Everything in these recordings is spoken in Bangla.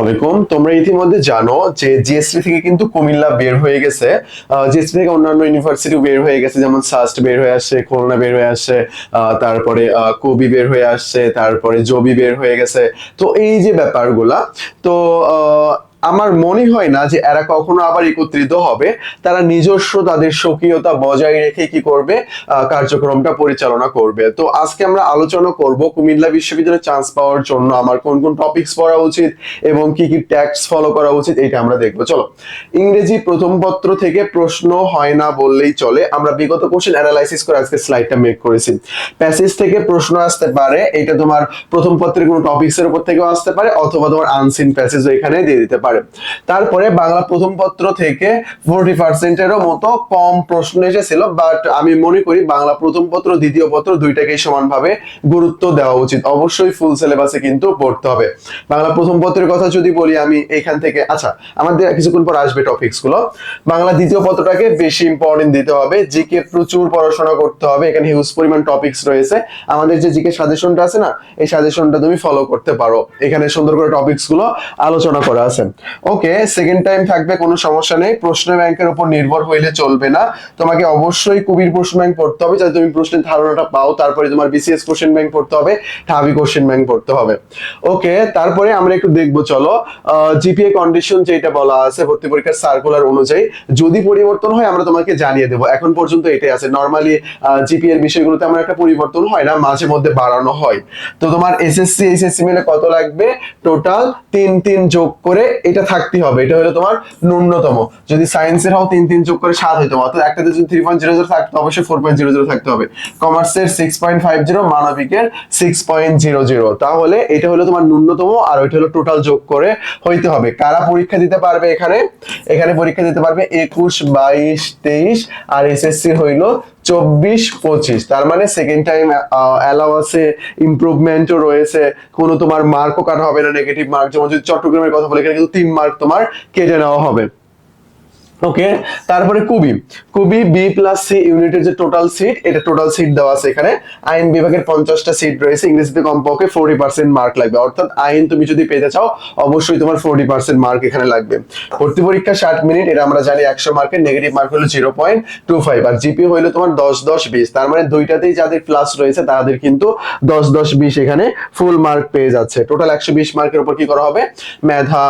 আলাইকুম। তোমরা ইতিমধ্যে জানো যে জিএসটি থেকে কিন্তু কুমিল্লা বের হয়ে গেছে। জিএসটি থেকে অন্যান্য ইউনিভার্সিটি বের হয়ে গেছে যেমন সাস্ট বের হয়ে আসছে খুলনা বের হয়ে আসছে তারপরে কবি বের হয়ে আসছে তারপরে জবি বের হয়ে গেছে। তো এই যে ব্যাপারগুলা তো আহ, আমার মনে হয় না যে এরা কখনো আবার একত্রিত হবে। তারা নিজস্ব তাদের স্বকীয়তা বজায় রেখে কি করবে? কার্যক্রমটা পরিচালনা করবে। তো আজকে আমরা আলোচনা করব কুমিল্লা বিশ্ববিদ্যালয়ে চান্স পাওয়ার জন্য আমার কোন কোন টপিকস পড়া উচিত এবং কি কি ট্যাক্স ফলো করা উচিত এটা আমরা দেখব। চলো, ইংরেজি প্রথম পত্র থেকে প্রশ্ন হয় না বললেই চলে। আমরা বিগত কোশ্চেন অ্যানালাইসিস করে আজকে স্লাইডটা মেক করেছি। প্যাসেজ থেকে প্রশ্ন আসতে পারে, এটা তোমার প্রথম পত্রের কোনো টপিকস এর উপর থেকেও আসতে পারে, অথবা তোমার আনসিন প্যাসেজ এখানে দিয়ে দিতে পারে। তারপরে বাংলা প্রথম পত্র থেকে ফোরটি পার্সেন্টেরও মতো কম প্রশ্ন এসেছিল বাট আমি মনে করি বাংলা প্রথম পত্র, দ্বিতীয় পত্র দুইটাকেই সমানভাবে গুরুত্ব দেওয়া উচিত। অবশ্যই ফুল সিলেবাসে কিন্তু পড়তে হবে। বাংলা প্রথম পত্রের কথা যদি বলি আমি এখান থেকে আচ্ছা আমাদের কিছুক্ষণ পর আসবে টপিকসগুলো। বাংলা দ্বিতীয় পত্রটাকে বেশি ইম্পর্টেন্ট দিতে হবে, জিকে প্রচুর পড়াশোনা করতে হবে, এখানে হিউজ পরিমাণ টপিকস রয়েছে। আমাদের যে জিকে সাজেশনটা আছে না, এই সাজেশনটা তুমি ফলো করতে পারো। এখানে সুন্দর করে টপিকসগুলো আলোচনা করা আছে। ওকে সেকেন্ড টাইম থাকবে, কোনো সমস্যা নেই। প্রশ্ন ব্যাংকের উপর নির্ভর হইলে চলবে না। তোমাকে অবশ্যই কবির প্রশ্ন ব্যাংক পড়তে হবে। যাতে তুমি প্রশ্নের ধারণাটা পাও, তারপরে তোমার বিসিএস কোশ্চেন ব্যাংক পড়তে হবে ঠাবি কোশ্চেন ব্যাংক পড়তে হবে। ওকে তারপরে আমরা একটু দেখব, চলো। জিপিএ কন্ডিশন যেটা বলা আছে, ভর্তি পরীক্ষার সার্কুলার অনুযায়ী, যদি পরিবর্তন হয়, আমরা তোমাকে জানিয়ে দেবো। এখন পর্যন্ত এটাই আছে। নর্মালি জিপিএর বিষয়গুলোতে আমার একটা পরিবর্তন হয় না, মাঝে মধ্যে বাড়ানো হয়। তো তোমার এসএসসি এইচএসসি মিলে কত লাগবে? টোটাল তিন তিন যোগ করে এটা থাকতে হবে, এটা হলো তোমার ন্যূনতম। যদি সায়েন্সের হও, তিন তিন যোগ করে সাত হইতো, অর্থাৎ একটাতে যদি থ্রি পয়েন্ট জিরো জিরো থাকতো অবশ্যই ফোর পয়েন্ট জিরো জিরো থাকতে হবে। কমার্সের সিক্স পয়েন্ট ফাইভ জিরো মানবিকের সিক্স পয়েন্ট জিরো জিরো তাহলে এটা হলো তোমার ন্যূনতম আর ওইটা হলো টোটাল যোগ করে হইতে হবে। কারা পরীক্ষা দিতে পারবে এখানে? এখানে পরীক্ষা দিতে পারবে একুশ, বাইশ, তেইশ আর এসএসসি হইল চব্বিশ পঁচিশ। তার মানে সেকেন্ড টাইম অ্যালাউ আছে ইমপ্রুভমেন্টও রয়েছে। কোনো তোমার মার্কও কাটা হবে না নেগেটিভ মার্ক যেমন যদি চট্টগ্রামের কথা বলে, এখানে কিন্তু তিন মার্ক তোমার কেটে নেওয়া হবে। ওকে তারপরে Kubi. Kubi B plus C ইউনিটের যে টোটাল সিট এটা টোটাল সিট দেওয়া আছে এখানে। আইন বিভাগের পঞ্চাশটা সিট রয়েছে, ইংরেজিতে কমপক্ষে ফোর্টি পার্সেন্ট মার্ক লাগবে। অর্থাৎ আইন তুমি যদি পেতে চাও, অবশ্যই তোমার ফোর্টি পার্সেন্ট মার্ক এখানে লাগবে। ভর্তি পরীক্ষা ষাট মিনিট এটা আমরা জানি একশো মার্কের নেগেটিভ মার্ক হলো জিরো পয়েন্ট টু ফাইভ আর জিপি হইল তোমার দশ দশ বিশ। তার মানে দুইটাতেই যাদের প্লাস রয়েছে, তাদের কিন্তু দশ দশ বিশ এখানে ফুল মার্ক পেয়ে যাচ্ছে। টোটাল একশো বিশ মার্কের উপর কি করা হবে? মেধা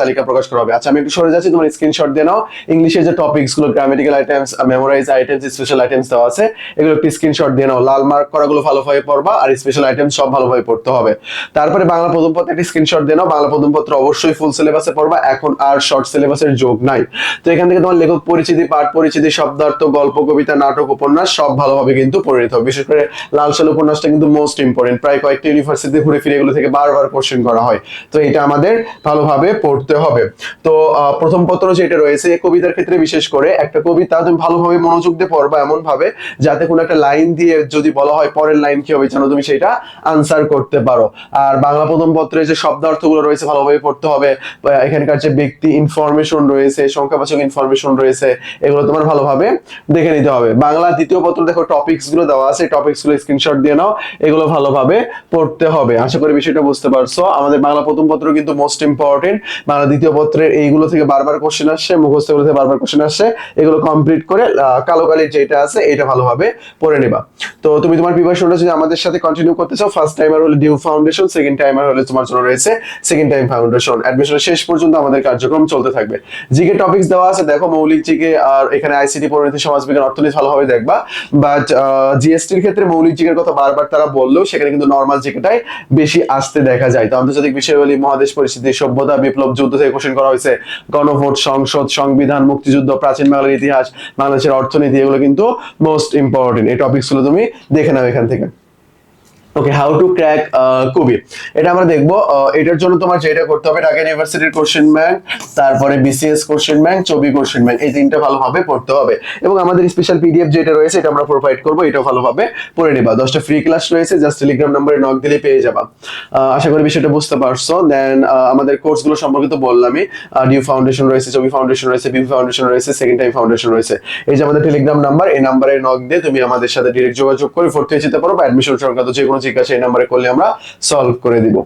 তালিকা প্রকাশ করা হবে। আচ্ছা আমি একটু সরে যাচ্ছি, তোমার স্ক্রিনশট দিয়ে নাও। ইংলিশের যে টপিকসগুলো grammatical items memorise items special items দেওয়া আছে, এগুলো একটু স্ক্রিনশট দিয়ে নাও। লাল মার্ক করাগুলো ভালোভাবে পড়বা, আর স্পেশাল আইটেমস সব ভালোভাবে পড়তে হবে। তারপরে বাংলা প্রথম পত্র একটি স্ক্রিনশট দিয়ে নাও। বাংলা প্রথম পত্র অবশ্যই ফুল সিলেবাসে পড়বা। এখন আর শর্ট সিলেবাসের যোগ নাই। তো এখান থেকে তোমার লেখক পরিচিতি, পাঠ পরিচিতি, শব্দার্থ, গল্প, কবিতা, নাটক, উপন্যাস সব ভালোভাবে কিন্তু পড়ে নিতে হবে। বিশেষ করে লাল সাল উপন্যাসটা কিন্তু মোস্ট ইম্পর্টেন্ট প্রায় কয়েকটি ইউনিভার্সিটি ঘুরে ফিরে এগুলো থেকে বারবার কোশ্চেন করা হয়। তো এটা আমাদের ভালোভাবে পড়তে হবে। তো প্রথম পত্র যেটা রয়েছে এই কবিতার ক্ষেত্রে বিশেষ করে একটা কবিতা তুমি ভালোভাবে মনোযোগ দিয়ে পড়বা এমন ভাবে যাতে কোনো একটা লাইন দিয়ে যদি বলা হয় পরের লাইন কি হবে, যেন তুমি সেটা আনসার করতে পারো। আর বাংলা প্রথম পত্রে যে শব্দার্থগুলো রয়েছে ভালোভাবে পড়তে হবে এখানকার যে ব্যক্তি ইনফরমেশন রয়েছে, সংখ্যাবাচক ইনফরমেশন রয়েছে, এগুলো তোমার ভালোভাবে দেখে নিতে হবে। বাংলা দ্বিতীয় পত্র দেখো টপিকসগুলো দেওয়া আছে টপিকসগুলো স্ক্রিনশট দিয়ে নাও, এগুলো ভালোভাবে পড়তে হবে। আশা করি বিষয়টা বুঝতে পারছ। আমাদের বাংলা প্রথম পত্র কিন্তু মোস্ট ইম্পর্টেন্ট বাংলা দ্বিতীয় পত্রের এইগুলো থেকে বারবার কোশ্চেন আসছে, মুখস্থগুলো থেকে বারবার কোশ্চেন আসছে এগুলো কমপ্লিট করে কালো কালির যেটা আছে, এটা ভালোভাবে পড়ে নিবা। তো তুমি তোমার প্রিপারেশনটা যদি আমাদের সাথে কন্টিনিউ করতে চাও ফার্স্ট টাইমার হলে ডিউ ফাউন্ডেশন সেকেন্ড টাইমার হলে তোমার জন্য রয়েছে সেকেন্ড টাইম ফাউন্ডেশন অ্যাডমিশনের শেষ পর্যন্ত আমাদের কার্যক্রম চলতে থাকবে। জিকে টপিকস দেওয়া আছে, দেখো মৌলিক জিকে আর এখানে আইসিটি পরিণতি সমাজবিজ্ঞান অর্থনীতি ভালোভাবে দেখবা। বাট জিএসটির ক্ষেত্রে মৌলিক জিকের কথা বারবার তারা বললেও সেখানে কিন্তু নর্মাল জিকেটাই বেশি আসতে দেখা যায়। তো আন্তর্জাতিক বিষয়গুলি মহাদেশ পরিস্থিতি, সভ্যতা, বিপ্লব, যুদ্ধ থেকে কোশ্চেন করা হয়েছে, গণভোট, সংসদ, সংবিধান মুক্তিযুদ্ধ, প্রাচীন বাংলার ইতিহাস, বাংলাদেশের অর্থনীতি, এগুলো কিন্তু মোস্ট ইম্পর্টেন্ট এই টপিকসগুলো তুমি দেখে নাও এখান থেকে। Okay how to crack Kubi এটা আমরা দেখব আহ, এটার জন্য তোমার যেটা করতে হবে ঢাকা ইউনিভার্সিটির কোশ্চেন ব্যাংক তারপরে BCS question bank Chobi question bank এই তিনটা ভালোভাবে পড়তে হবে। এবং আমাদের স্পেশাল পিডিএফ যেটা রয়েছে এটা আমরা প্রোভাইড করব এটাও ভালোভাবে পড়ে নিবা। দশটা ফ্রি ক্লাস রয়েছে জাস্ট টেলিগ্রাম নাম্বারে নক দিলে পেয়ে যাবা। আশা করি বিষয়টা বুঝতে পারছ। দেন আমাদের কোর্সগুলো সম্পর্কে তো বললামই। ডিউ ফাউন্ডেশন রয়েছে চবি ফাউন্ডেশন রয়েছে বিবি ফাউন্ডেশন রয়েছে সেকেন্ড টাইম ফাউন্ডেশন রয়েছে। এই যে আমাদের টেলিগ্রাম নাম্বার এই নাম্বারে নক দিয়ে তুমি আমাদের সাথে ডিরেক্ট যোগাযোগ করে ভর্তি হয়ে যেতে পারো বা অ্যাডমিশন সংক্রান্ত যে কোনো জিজ্ঞাসা এই নাম্বারে করলে আমরা সলভ করে দিব।